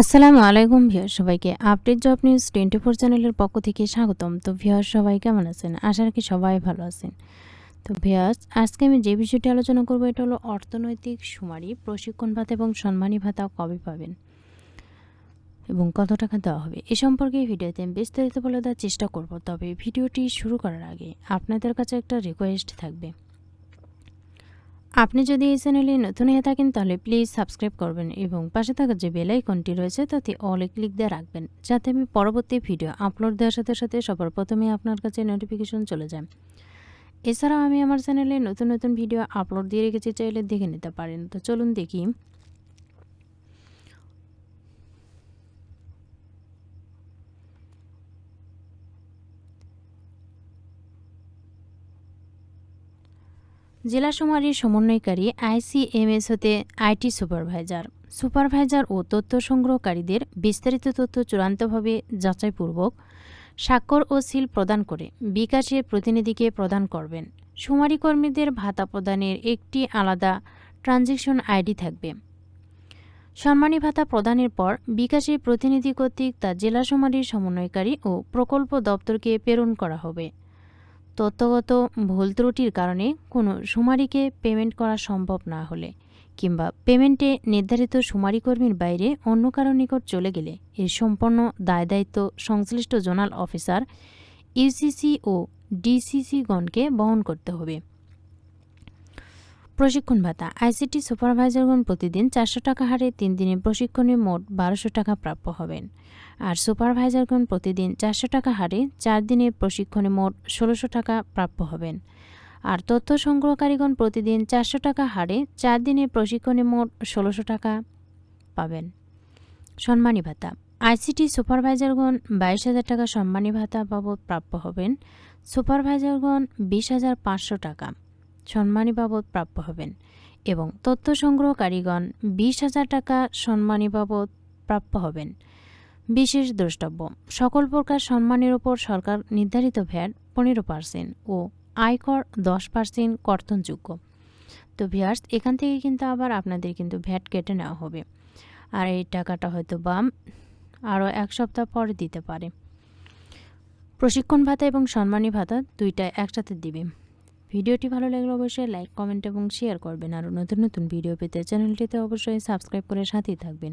আসসালামু আলাইকুম ভিউয়ার সবাইকে update job news twenty four চ্যানেলের পক্ষ থেকে স্বাগতম। তো ভিউয়ার সবাই কেমন আছেন? আশা রাখি সবাই ভালো আছেন। তো ভিউয়ার্স, আজকে আমি যে বিষয়টি আলোচনা করব, এটা হলো অর্থনৈতিক সুমারি প্রশিক্ষণ ভাতা এবং সম্মানী ভাতা কবে পাবেন এবং কত টাকা দেওয়া হবে, এ সম্পর্কে ভিডিওতে আমি বিস্তারিত বলে দেওয়ার চেষ্টা করব। তবে ভিডিওটি শুরু করার আগে আপনাদের কাছে একটা রিকোয়েস্ট থাকবে। আপনি যদি এই চ্যানেলে নতুন হয়ে থাকেন, তাহলে প্লিজ সাবস্ক্রাইব করবেন এবং পাশে থাকা যে বেল আইকনটি রয়েছে, তাতে অলে ক্লিক দিয়ে রাখবেন, যাতে আমি পরবর্তী ভিডিও আপলোড দেওয়ার সাথে সাথে সবার প্রথমে আপনার কাছে নোটিফিকেশন চলে যায়। এছাড়াও আমি আমার চ্যানেলে নতুন নতুন ভিডিও আপলোড দিয়ে রেখেছি, চাইলে দেখে নিতে পারেন। তো চলুন দেখি জেলা সমারির সমন্বয়কারী আইসিএমএস হতে আইটি সুপারভাইজার। সুপারভাইজার ও তথ্য সংগ্রহকারীদের বিস্তারিত তথ্য চূড়ান্তভাবে যাচাইপূর্বক স্বাক্ষর ও সিল প্রদান করে বিকাশের প্রতিনিধিকে প্রদান করবেন। শুমারি কর্মীদের ভাতা প্রদানের একটি আলাদা ট্রানজেকশন আইডি থাকবে। সম্মানী ভাতা প্রদানের পর বিকাশের প্রতিনিধি কর্তৃক তা জেলা সমারির সমন্বয়কারী ও প্রকল্প দপ্তরকে প্রেরণ করা হবে। তথ্যগত ভুল ত্রুটির কারণে কোনো শুমারিকে পেমেন্ট করা সম্ভব না হলে, কিংবা পেমেন্টে নির্ধারিত শুমারি কর্মীর বাইরে অন্য কারও নিকট চলে গেলে এর সম্পন্ন দায় দায়িত্ব সংশ্লিষ্ট জোনাল অফিসার ইউসিসি ও ডিসিসিগণকে বহন করতে হবে। প্রশিক্ষণ ভাতা। আইসিটি সুপারভাইজারগণ প্রতিদিন চারশো টাকা হারে তিন দিনের প্রশিক্ষণে মোট বারোশো টাকা প্রাপ্য হবেন। আর সুপারভাইজারগণ প্রতিদিন চারশো টাকা হারে চার দিনের প্রশিক্ষণে মোট ষোলোশো টাকা প্রাপ্য হবেন। আর তথ্য সংগ্রহকারীগণ প্রতিদিন চারশো টাকা হারে চার দিনের প্রশিক্ষণে মোট ষোলোশো টাকা পাবেন। সম্মানী ভাতা। আইসিটি সুপারভাইজারগণ বাইশ হাজার টাকা সম্মানী ভাতা বাবদ প্রাপ্য হবেন। সুপারভাইজারগণ বিশ হাজার পাঁচশো টাকা সম্মানী বাবদ প্রাপ্য হবেন। এবং তথ্য সংগ্রহকারীগণ বিশ হাজার টাকা সম্মানী বাবদ প্রাপ্য হবেন। বিশেষ দ্রষ্টব্য। সকল প্রকার সম্মানের উপর সরকার নির্ধারিত ভ্যাট পনেরো পার্সেন্ট ও আয়কর দশ পার্সেন্ট কর্তনযোগ্য। তো ভিয়ার্স এখান থেকে কিন্তু আবার আপনাদের কিন্তু ভ্যাট কেটে নেওয়া হবে। আর এই টাকাটা হয়তো বাম আরও এক সপ্তাহ পরে দিতে পারে। প্রশিক্ষণ ভাতা এবং সম্মানী ভাতা দুইটা একসাথে দিবে। ভিডিওটি ভালো লাগলে অবশ্যই লাইক, কমেন্ট এবং শেয়ার করবেন। আরও নতুন নতুন ভিডিও পেতে চ্যানেলটিতে অবশ্যই সাবস্ক্রাইব করে সাথেই থাকবেন।